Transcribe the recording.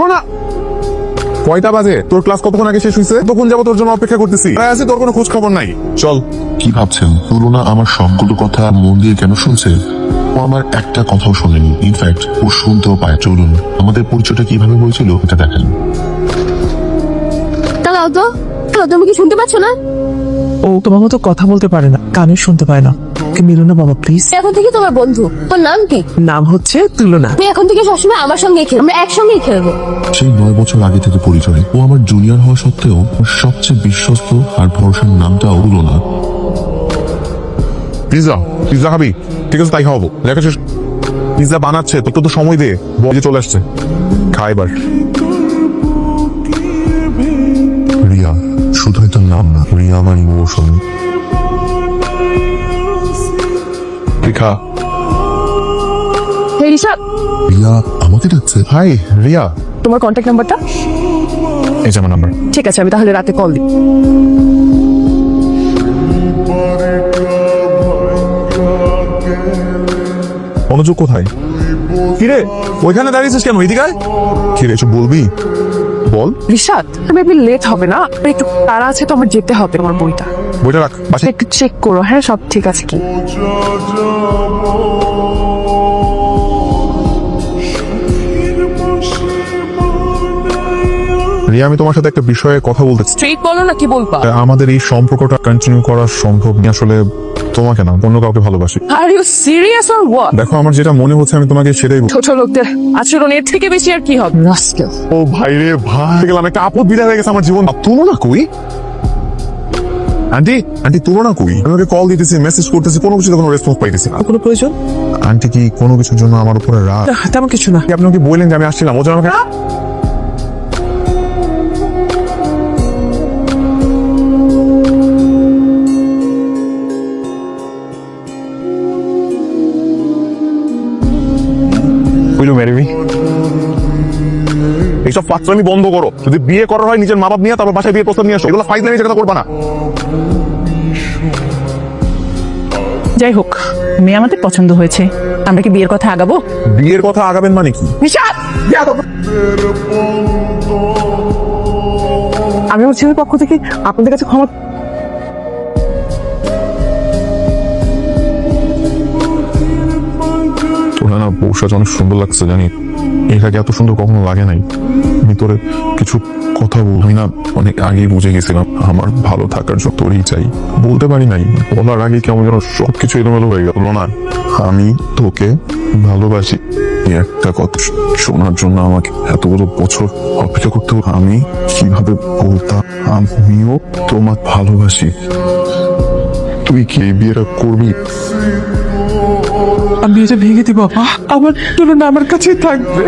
তুলনা কয়টা বাজে? তোর ক্লাস কতক্ষণ আগে শেষ হয়েছে তখন যাব তোর জন্য অপেক্ষা করতেছি? প্রায় আছে তোর কোনো খোঁজ খবর নাই। চল। কি ভাবছেন? তুলনা আমার সবগুলো কথা মন দিয়ে কেন শুনছে? ও আমার একটা কথাও শোনেনি। ইনফ্যাক্ট ও শুনতেও পায়। চলুন আমাদের পরিচয়টা কীভাবে হয়েছিল এটা দেখেন। দাঁড়াও, তুমি কি শুনতে পাচ্ছ না? ও তোমার মতো কথা বলতে পারে না কানে শুনতে পায় না। ওকে মিলো না বাবা প্লিজ এখন থেকে তোমার বন্ধু। তোর নাম কি? নাম হচ্ছে তুলনা। তুমি এখন থেকে সবসময় আমার সঙ্গেই খেলব আমরা একসঙ্গেই খেলব। সেই নয় বছর আগে থেকে পরিচয় ও আমার জুনিয়র হওয়া সত্ত্বেও ওর সবচেয়ে বিশ্বস্ত আর ভরসার নামটাও তুলনা। পিৎজা পিৎজা খাবি? ঠিক আছে তাই খাওয়াবো। দেখা পিৎজা বানাচ্ছে তোর তো সময় দে বলে চলে আসছে। খা নাম না রিয়া আমার ইমোশন তুই হে রিশাদ রিয়া আমাকে ডাকছে হাই রিয়া তোমার কন্ট্যাক্ট নাম্বারটা এই যে আমার নাম্বার ঠিক আছে আমি তাহলে রাতে কল দিই মনোযোগ কোথায় কিরে ওইখানে দাঁড়িয়েছিস কেন এদিকে। কিরে এসব বলবি বল। রিশাদ একটু লেট হবে না? একটু তারা আছে তো আমার যেতে হবে আমার বইটা। বইটা রাখ বাসায় একটু চেক করো হ্যাঁ সব ঠিক আছে কি? রিয়া আমি তোমার সাথে একটা বিষয়ে কথা বলতে চাই। স্ট্রেট বলো না কি বলবা? আমাদের এই সম্পর্কটা কন্টিনিউ করা সম্ভব না। আসলে তোমাকে না অন্য কাউকে ভালোবাসি। Are you serious or what দেখো আমার যেটা মনে হচ্ছে আমি তোমাকে সেটাই বল- ছোট লোকদের আচরণ এর থেকে বেশি আর কি হবে? রাস্কেল ও ভাই রে ভাই গেলাম একটা আপদ বিদায় হয়ে গেছে আমার জীবন। তুলনা কই? আন্টি আন্টি তুলনা কই? আমি ওকে কল দিতেছি মেসেজ করতেছি কোনো কিছুতে কোনো রেসপন্স পাইতেছি না। কোনো প্রয়োজন? আন্টি কি কোনো কিছুর জন্য আমার উপরে রাগ? তেমন কিছু না। আপনি ওকে বললেন যে আমি আসছিলাম? ও যেন আমাকে Will you marry me? এইসব ফাতরামি বন্ধ করো। যদি বিয়ে করার হয় নিজের মা বাপ নিয়ে তারপর বাসায় বিয়ে প্রস্তাব নিয়ে আসো। এগুলো ফাইজলামি জায়গা করবা না। যাই হোক মেয়ে আমাদের পছন্দ হয়েছে। আমরা কি বিয়ের কথা আগাবো? বিয়ের কথা আগাবেন মানে কি? রিশাদ আমি আমার ছেলের পক্ষ থেকে আপনাদের কাছে ক্ষমা না বউসাজ অনেক সুন্দর লাগছে, জানি। এর আগে এত সুন্দর কখনো লাগে নাই। আমি তোরে কিছু কথা বল না, অনেক আগেই বুঝে গেছিলাম, আমার ভালো থাকার জন্য তোরই চাই। বলতে পারি নাই, বলার আগে কেমন যেন সবকিছু এলোমেলো হয়ে গেল? না, আমি তোকে ভালোবাসি। এই একটা কথা শোনার জন্য আমাকে এতগুলো বছর অপেক্ষা করতে আমি কীভাবে বলতাম, আমিও তোমার ভালোবাসি। তুই কি বিয়েটা করবি? আমি এটা ভেঙে দিব। আমার তুলনা আমার কাছেই থাকবে।